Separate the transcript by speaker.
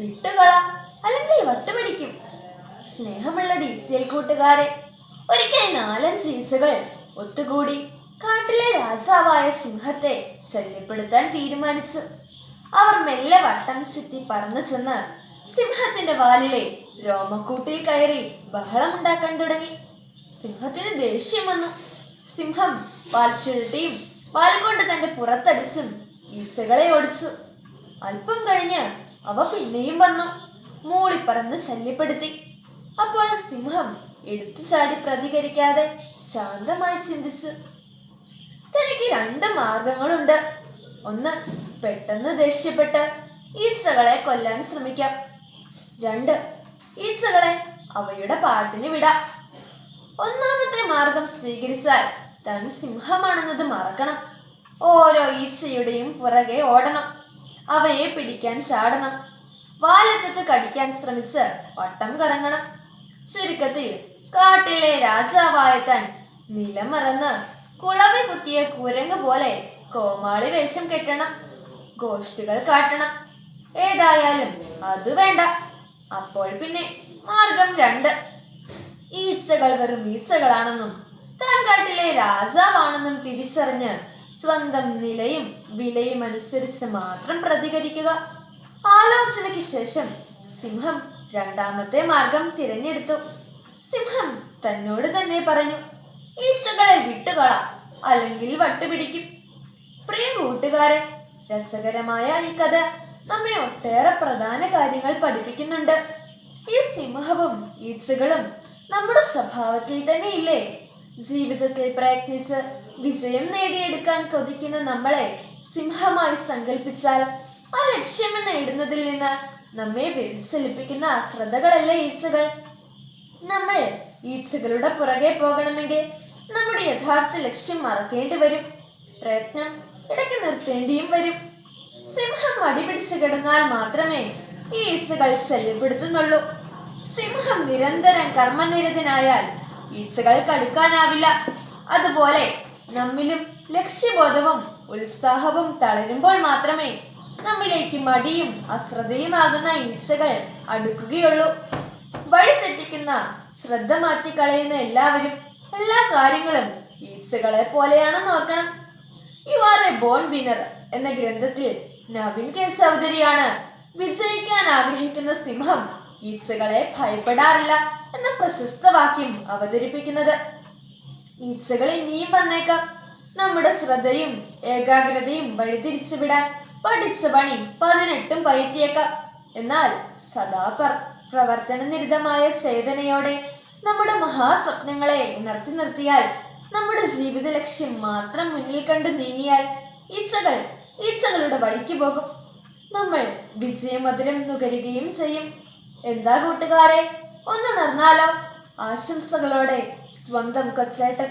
Speaker 1: വിട്ടുകള അല്ലെങ്കിൽ വട്ടുപിടിക്കും. സ്നേഹമുള്ള ഡീസിയൽ കൂട്ടുകാരെ ഒരിക്കൽ നാലഞ്ച് ഈച്ചകൾ ഒത്തുകൂടി കാട്ടിലെ രാജാവായ സിംഹത്തെ ശല്യപ്പെടുത്താൻ തീരുമാനിച്ചു. അവർ മെല്ലെ വട്ടം ചുറ്റി പറന്നു ചെന്ന് സിംഹത്തിന്റെ വാലിലെ രോമക്കൂട്ടിൽ കയറി ബഹളമുണ്ടാക്കാൻ തുടങ്ങി. സിംഹത്തിന് ദേഷ്യം വന്നു. സിംഹം വാൽ ചുരുട്ടിയും വാൽ കൊണ്ട് തന്റെ പുറത്തടിച്ചും ഈച്ചകളെ ഓടിച്ചു. അല്പം കഴിഞ്ഞ് അവ പിന്നെയും വന്നു. മൂളിപ്പറന്ന് ശല്യപ്പെടുത്തി. അപ്പോൾ സിംഹം എടുത്തു ചാടി പ്രതികരിക്കാതെ ശാന്തമായി ചിന്തിച്ചു. തനിക്ക് രണ്ട് മാർഗങ്ങളുണ്ട്. ഒന്ന് പെട്ടെന്ന് ദേഷ്യപ്പെട്ട് ഈച്ചകളെ കൊല്ലാൻ ശ്രമിക്കാം. രണ്ട് ഈച്ചകളെ അവയുടെ പാട്ടിന് വിടാം. ഒന്നാമത്തെ മാർഗം സ്വീകരിച്ചാൽ താൻ സിംഹമാണെന്നത് മറക്കണം. ഓരോ ഈച്ചയുടെയും പുറകെ ഓടണം. അവയെ പിടിക്കാൻ ചാടണം. വാലെത്തിച്ച് കടിക്കാൻ ശ്രമിച്ച് വട്ടം കറങ്ങണം. ചുരുക്കത്തിൽ കാട്ടിലെ രാജാവായ താൻ നിലമറന്ന് കുളവി കുത്തിയ കുരങ്ങ് പോലെ കോമാളി വേഷം കെട്ടണം. ഗോഷ്ഠികൾ കാട്ടണം. ഏതായാലും അത് വേണ്ട. അപ്പോൾ പിന്നെ മാർഗം രണ്ട്. ഈച്ചകൾ വെറും ഈച്ചകളാണെന്നും താൻ കാട്ടിലെ രാജാവാണെന്നും തിരിച്ചറിഞ്ഞ് സ്വന്തം നിലയും വിലയും അനുസരിച്ച് മാത്രം പ്രതികരിക്കുക. ആലോചനയ്ക്ക് ശേഷം സിംഹം രണ്ടാമത്തെ മാർഗം തിരഞ്ഞെടുത്തു. സിംഹം തന്നോട് തന്നെ പറഞ്ഞു ഈച്ചകളെ വിട്ടുകള അല്ലെങ്കിൽ വട്ടുപിടിക്കും. പ്രിയ കൂട്ടുകാരെ രസകരമായ ഈ കഥ നമ്മെ ഒട്ടേറെ പ്രധാന കാര്യങ്ങൾ പഠിപ്പിക്കുന്നുണ്ട്. ഈ സിംഹവും ഈച്ചകളും നമ്മുടെ സ്വഭാവത്തിൽ തന്നെ ഇല്ലേ ജീവിതത്തിൽ പ്രയത്നിച്ച് വിജയം നേടിയെടുക്കാൻ കൊതിക്കുന്ന നമ്മളെ സിംഹമായി സങ്കല്പിച്ചാൽ ആ ലക്ഷ്യം നേടുന്നതിൽ നിന്ന് നമ്മെ വ്യതിചലിപ്പിക്കുന്ന അശ്രദ്ധകളല്ലേ ഈച്ചകൾ? നമ്മൾ ഈച്ചകളുടെ പുറകെ പോകണമെങ്കിൽ നമ്മുടെ യഥാർത്ഥ ലക്ഷ്യം മറക്കേണ്ടി വരും. പ്രയത്നം ഇടയ്ക്ക് നിർത്തേണ്ടിയും വരും. സിംഹം മടിപിടിച്ച് കിടന്നാൽ മാത്രമേ ഈ ഈച്ചകൾ ശല്യപ്പെടുത്തുന്നുള്ളൂ. സിംഹം നിരന്തരം കർമ്മനിരതനായാൽ ഈച്ചകൾക്ക് അടുക്കാനാവില്ല. അതുപോലെ നമ്മിലും ലക്ഷ്യബോധവും ഉത്സാഹവും തളരുമ്പോൾ മാത്രമേ നമ്മിലേക്ക് മടിയും അശ്രദ്ധയുമാകുന്ന ഈച്ചകൾ അടുക്കുകയുള്ളൂ. വഴി തെറ്റിക്കുന്ന ശ്രദ്ധ മാറ്റിക്കളയുന്ന എല്ലാവരും എല്ലാ കാര്യങ്ങളും ഈച്ചകളെ പോലെയാണ് ഓർക്കണം. You are a born winner എന്ന ഗ്രന്ഥത്തിൽ നവീൻ കെ ചൗധരിയാണ് വിജയിക്കാൻ ആഗ്രഹിക്കുന്ന സിംഹം ഈച്ചകളെ ഭയപ്പെടാറില്ല. എന്ന പ്രശസ്ത വാക്യം അവതരിപ്പിക്കുന്നത്. ഈച്ചകൾ ഇനിയും വന്നേക്കാം. നമ്മുടെ ശ്രദ്ധയും ഏകാഗ്രതയും വഴിതിരിച്ചു വിടാൻ പഠിച്ച പണി പതിനെട്ടും പയറ്റിയേക്കാം എന്നാൽ സദാ പ്ര- പ്രവർത്തന നിരതമായ ചേതനയോടെ നമ്മുടെ മഹാസ്വപ്നങ്ങളെ ഉണർത്തി നിർത്തിയാൽ നമ്മുടെ ജീവിത ലക്ഷ്യം മാത്രം മുന്നിൽ കണ്ടു നീങ്ങിയാൽ ഈച്ചകൾ ഈച്ചകളുടെ വഴിക്ക് പോകും. നമ്മൾ വിജയമധുരം നുകരുകയും ചെയ്യും. എന്താ കൂട്ടുകാരെ? ഒന്നുണർന്നാലോ ആശംസകളോടെ സ്വന്തം കൊച്ചേട്ടൻ.